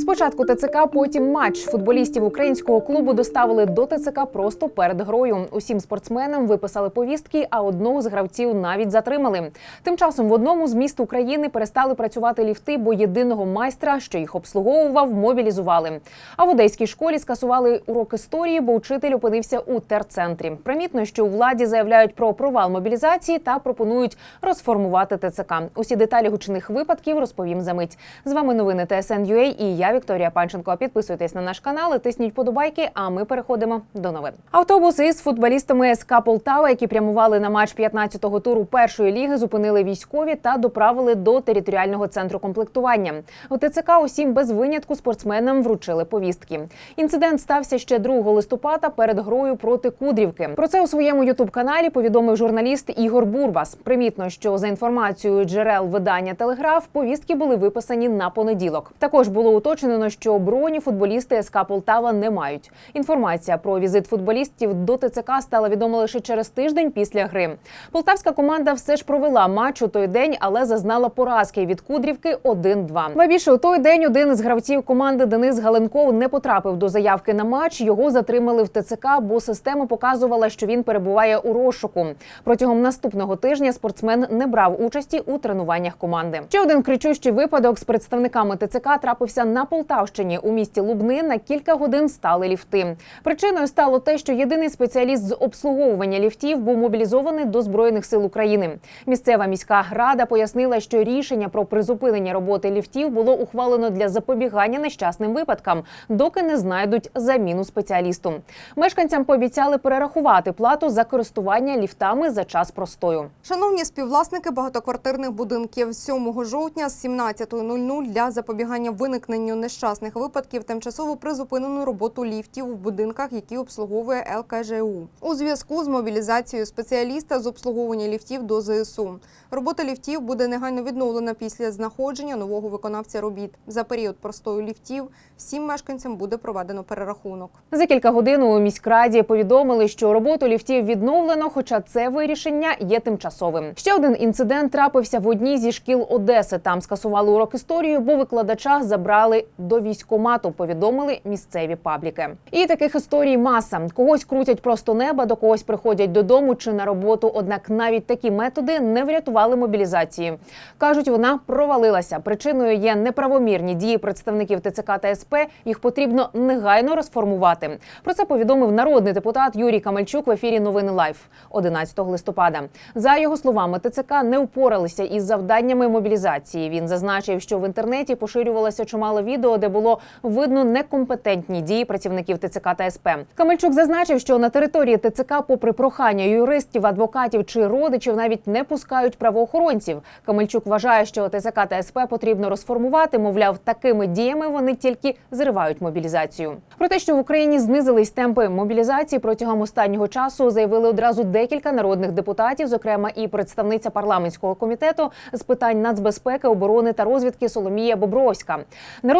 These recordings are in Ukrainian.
Спочатку ТЦК, потім матч. Футболістів українського клубу доставили до ТЦК просто перед грою. Усім спортсменам виписали повістки, а одного з гравців навіть затримали. Тим часом в одному з міст України перестали працювати ліфти, бо єдиного майстра, що їх обслуговував, мобілізували. А в одеській школі скасували урок історії, бо учитель опинився у терцентрі. Примітно, що у владі заявляють про провал мобілізації та пропонують розформувати ТЦК. Усі деталі гучних випадків розповім за мить. З вами новини ТСН.UA і я Вікторія Панченко. Підписуйтесь на наш канал, і тисніть подобайки. А ми переходимо до новин. Автобус із футболістами СК Полтава, які прямували на матч 15-го туру першої ліги, зупинили військові та доправили до територіального центру комплектування. У ТЦК усім без винятку спортсменам вручили повістки. Інцидент стався ще 2 листопада перед грою проти Кудрівки. Про це у своєму ютуб-каналі повідомив журналіст Ігор Бурбас. Примітно, що за інформацією джерел видання Телеграф повістки були виписані на понеділок. Також було уточнено, що броні футболісти СК Полтава не мають. Інформація про візит футболістів до ТЦК стала відома лише через тиждень після гри. Полтавська команда все ж провела матч у той день, але зазнала поразки від Кудрівки 1-2. Ба більше у той день один із гравців команди Денис Галенков не потрапив до заявки на матч. Його затримали в ТЦК, бо система показувала, що він перебуває у розшуку. Протягом наступного тижня спортсмен не брав участі у тренуваннях команди. Ще один кричущий випадок з представниками ТЦК трапився на Полтавщині. У місті Лубни на кілька годин стали ліфти. Причиною стало те, що єдиний спеціаліст з обслуговування ліфтів був мобілізований до збройних сил України. Місцева міська рада пояснила, що рішення про призупинення роботи ліфтів було ухвалено для запобігання нещасним випадкам, доки не знайдуть заміну спеціалісту. Мешканцям пообіцяли перерахувати плату за користування ліфтами за час простою. Шановні співвласники багатоквартирних будинків, 7 жовтня з 17.00 для запобігання виникненню нещасних випадків тимчасово призупинено роботу ліфтів в будинках, які обслуговує ЛКЖУ. У зв'язку з мобілізацією спеціаліста з обслуговування ліфтів до ЗСУ. Робота ліфтів буде негайно відновлена після знаходження нового виконавця робіт. За період простою ліфтів всім мешканцям буде проведено перерахунок. За кілька годин у міськраді повідомили, що роботу ліфтів відновлено, хоча це вирішення є тимчасовим. Ще один інцидент трапився в одній зі шкіл Одеси. Там скасували урок історії, бо викладача забрали до військкомату. Повідомили місцеві пабліки. І таких історій маса. Когось крутять просто неба, до когось приходять додому чи на роботу. Однак навіть такі методи не врятували мобілізації. кажуть, вона провалилася. Причиною є неправомірні дії представників ТЦК та СП. Їх потрібно негайно розформувати. Про це повідомив народний депутат Юрій Камельчук в ефірі Новини Лайф 11 листопада. За його словами, ТЦК не впоралися із завданнями мобілізації. Він зазначив, що в інтернеті поширювалося чимало відео, де було видно некомпетентні дії працівників ТЦК та СП. Камельчук зазначив, що на території ТЦК, попри прохання юристів, адвокатів чи родичів, навіть не пускають правоохоронців. Камельчук вважає, що ТЦК та СП потрібно розформувати. Мовляв, такими діями вони тільки зривають мобілізацію. Про те, що в Україні знизились темпи мобілізації протягом останнього часу, заявили одразу декілька народних депутатів, зокрема і представниця парламентського комітету з питань нацбезпеки, оборони та розвідки Соломія Бобровська.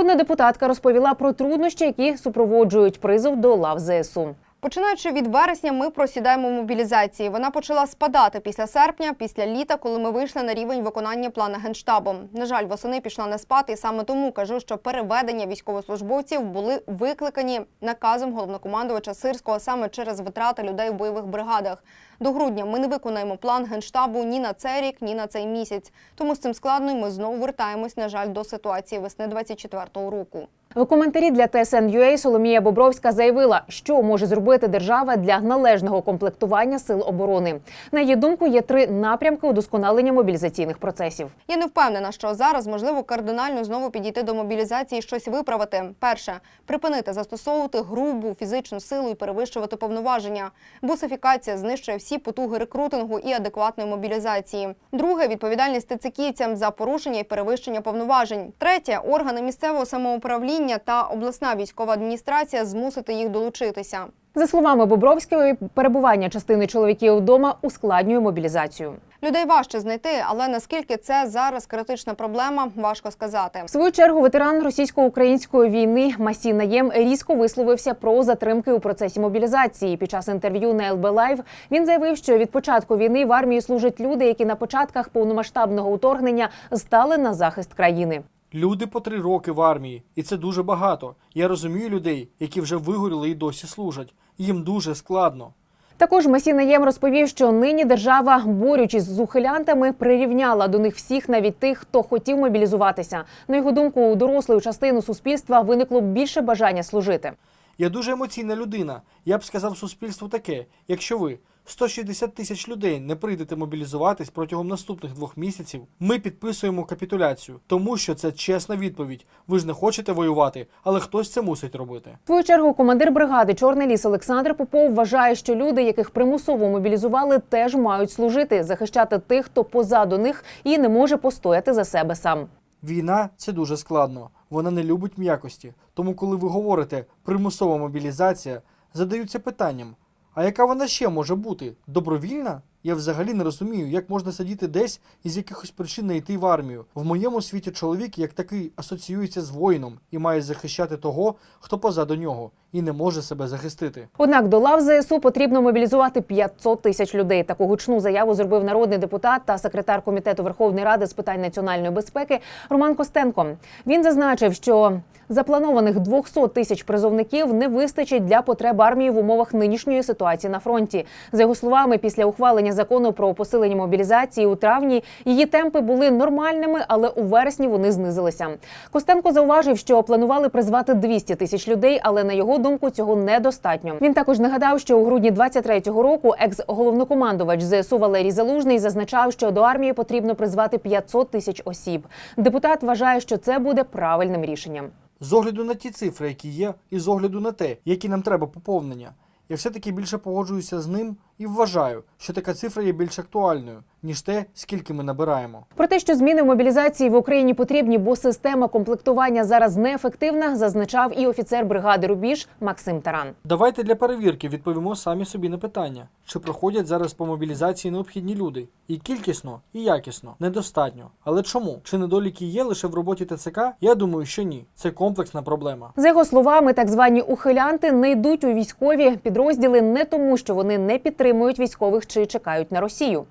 Народна депутатка розповіла про труднощі, які супроводжують призов до лав ЗСУ. Починаючи від вересня, ми просідаємо мобілізації. Вона почала спадати після серпня, після літа, коли ми вийшли на рівень виконання плана генштабом. На жаль, восени пішла на спад, і саме тому кажу, що переведення військовослужбовців були викликані наказом головнокомандувача Сирського саме через витрати людей в бойових бригадах. До грудня ми не виконаємо план генштабу ні на цей рік, ні на цей місяць. Тому з цим складно і ми знову вертаємось, на жаль, до ситуації весни 24-го року. В коментарі для TSN.ua Соломія Бобровська заявила, що може зробити держава для належного комплектування сил оборони. На її думку, є три напрямки удосконалення мобілізаційних процесів. Я не впевнена, що зараз можливо кардинально знову підійти до мобілізації і щось виправити. Перше припинити застосовувати грубу фізичну силу і перевищувати повноваження. Бусифікація знищує всі потуги рекрутингу і адекватної мобілізації. Друге відповідальність тицикійцям за порушення і перевищення повноважень. Третє органи місцевого самоуправління та обласна військова адміністрація змусити їх долучитися. За словами Бобровської, перебування частини чоловіків вдома ускладнює мобілізацію. Людей важче знайти, але наскільки це зараз критична проблема, важко сказати. В свою чергу ветеран російсько-української війни Масій Наєм різко висловився про затримки у процесі мобілізації. Під час інтерв'ю на ЛБ Лайв він заявив, що від початку війни в армії служать люди, які на початках повномасштабного вторгнення стали на захист країни. Люди по три роки в армії, і це дуже багато. Я розумію людей, які вже вигоріли і досі служать. Їм дуже складно. Також Масій Наєм розповів, що нині держава, борючись з ухилянтами, прирівняла до них всіх, навіть тих, хто хотів мобілізуватися. На його думку, у дорослої частини суспільства виникло більше бажання служити. Я дуже емоційна людина. Я б сказав суспільству таке: якщо ви 160 тисяч людей не прийдете мобілізуватись протягом наступних двох місяців, ми підписуємо капітуляцію, тому що це чесна відповідь. Ви ж не хочете воювати, але хтось це мусить робити. В свою чергу командир бригади Чорний ліс Олександр Попов вважає, що люди, яких примусово мобілізували, теж мають служити, захищати тих, хто позаду них і не може постояти за себе сам. Війна це дуже складно. Вона не любить м'якості. Тому, коли ви говорите примусова мобілізація, задаються питанням: а яка вона ще може бути? Добровільна? Я взагалі не розумію, як можна сидіти десь і з якихось причин не йти в армію. В моєму світі чоловік як такий асоціюється з воїном і має захищати того, хто позаду нього, і не може себе захистити. Однак до лав ЗСУ потрібно мобілізувати 500 тисяч людей. Таку гучну заяву зробив народний депутат та секретар комітету Верховної Ради з питань національної безпеки Роман Костенко. Він зазначив, що запланованих 200 тисяч призовників не вистачить для потреб армії в умовах нинішньої ситуації на фронті. За його словами, після ухвалення закону про посилення мобілізації у травні її темпи були нормальними, але у вересні вони знизилися. Костенко зауважив, що планували призвати 200 тисяч людей, але на його думку цього недостатньо. Він також нагадав, що у грудні 23-го року екс-головнокомандувач ЗСУ Валерій Залужний зазначав, що до армії потрібно призвати 500 тисяч осіб. Депутат вважає, що це буде правильним рішенням. З огляду на ті цифри, які є, і з огляду на те, які нам треба поповнення, я все-таки більше погоджуюся з ним і вважаю, що така цифра є більш актуальною, ніж те, скільки ми набираємо. Про те, що зміни в мобілізації в Україні потрібні, бо система комплектування зараз неефективна, зазначав і офіцер бригади Рубіж Максим Таран. Давайте для перевірки відповімо самі собі на питання, чи проходять зараз по мобілізації необхідні люди. І кількісно, і якісно, недостатньо. Але чому? Чи недоліки є лише в роботі ТЦК? Я думаю, що ні. Це комплексна проблема. За його словами, так звані ухилянти не йдуть у військові підрозділи не тому, що вони не підтримують військових чи чекають на Росію.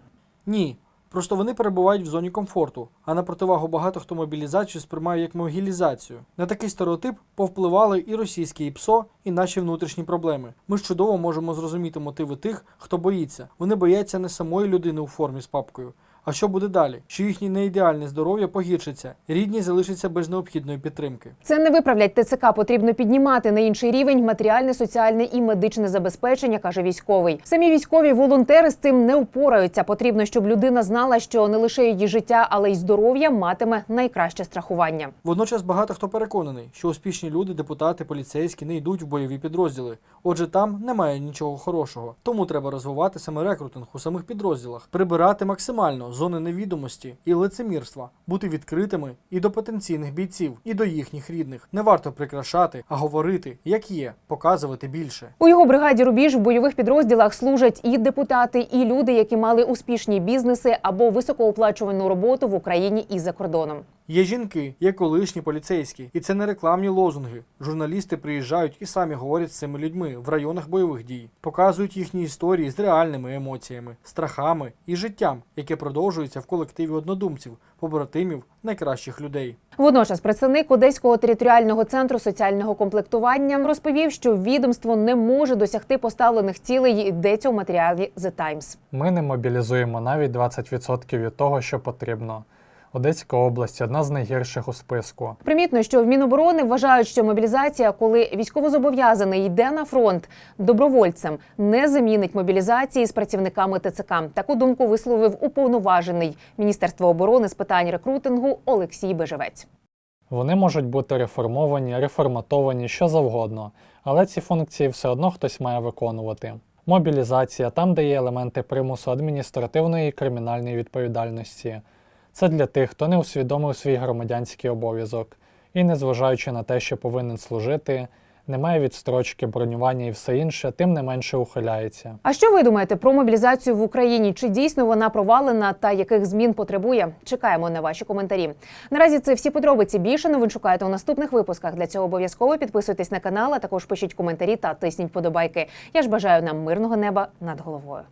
Ні. Просто вони перебувають в зоні комфорту, а на противагу багато хто мобілізацію сприймає як могілізацію. На такий стереотип повпливали і російські і ПСО, і наші внутрішні проблеми. Ми чудово можемо зрозуміти мотиви тих, хто боїться. Вони бояться не самої людини у формі з папкою. А що буде далі? Що їхнє неідеальне здоров'я погіршиться, рідні залишаться без необхідної підтримки. Це не виправлять ТЦК. Потрібно піднімати на інший рівень матеріальне, соціальне і медичне забезпечення, каже військовий. Самі військові волонтери з цим не впораються. Потрібно, щоб людина знала, що не лише її життя, але й здоров'я матиме найкраще страхування. Водночас багато хто переконаний, що успішні люди, депутати, поліцейські не йдуть в бойові підрозділи. Отже, там немає нічого хорошого. Тому треба розвивати саме рекрутинг у самих підрозділах, прибирати максимально зони невідомості і лицемірства, бути відкритими і до потенційних бійців, і до їхніх рідних. Не варто прикрашати, а говорити, як є, показувати більше. У його бригаді Рубіж в бойових підрозділах служать і депутати, і люди, які мали успішні бізнеси або високооплачувану роботу в Україні і за кордоном. Є жінки, є колишні поліцейські, і це не рекламні лозунги. Журналісти приїжджають і самі говорять з цими людьми в районах бойових дій, показують їхні історії з реальними емоціями, страхами і життям, яке продовжується в колективі однодумців, побратимів, найкращих людей. Водночас представник Одеського територіального центру соціального комплектування розповів, що відомство не може досягти поставлених цілей. Йдеться у матеріалі The Times. Ми не мобілізуємо навіть 20% від того, що потрібно. Одеська область одна з найгірших у списку. Примітно, що в Міноборони вважають, що мобілізація, коли військовозобов'язаний йде на фронт добровольцем, не замінить мобілізації з працівниками ТЦК. Таку думку висловив уповноважений Міністерства оборони з питань рекрутингу Олексій Бежевець. Вони можуть бути реформовані, реформатовані, що завгодно, але ці функції все одно хтось має виконувати. Мобілізація там, де є елементи примусу адміністративної і кримінальної відповідальності. Це для тих, хто не усвідомив свій громадянський обов'язок і, незважаючи на те, що повинен служити, не має відстрочки, бронювання і все інше, тим не менше ухиляється. А що ви думаєте про мобілізацію в Україні? Чи дійсно вона провалена та яких змін потребує? Чекаємо на ваші коментарі. Наразі це всі подробиці. Більше новин шукаєте у наступних випусках. Для цього обов'язково підписуйтесь на канал, а також пишіть коментарі та тисніть подобайки. Я ж бажаю нам мирного неба над головою.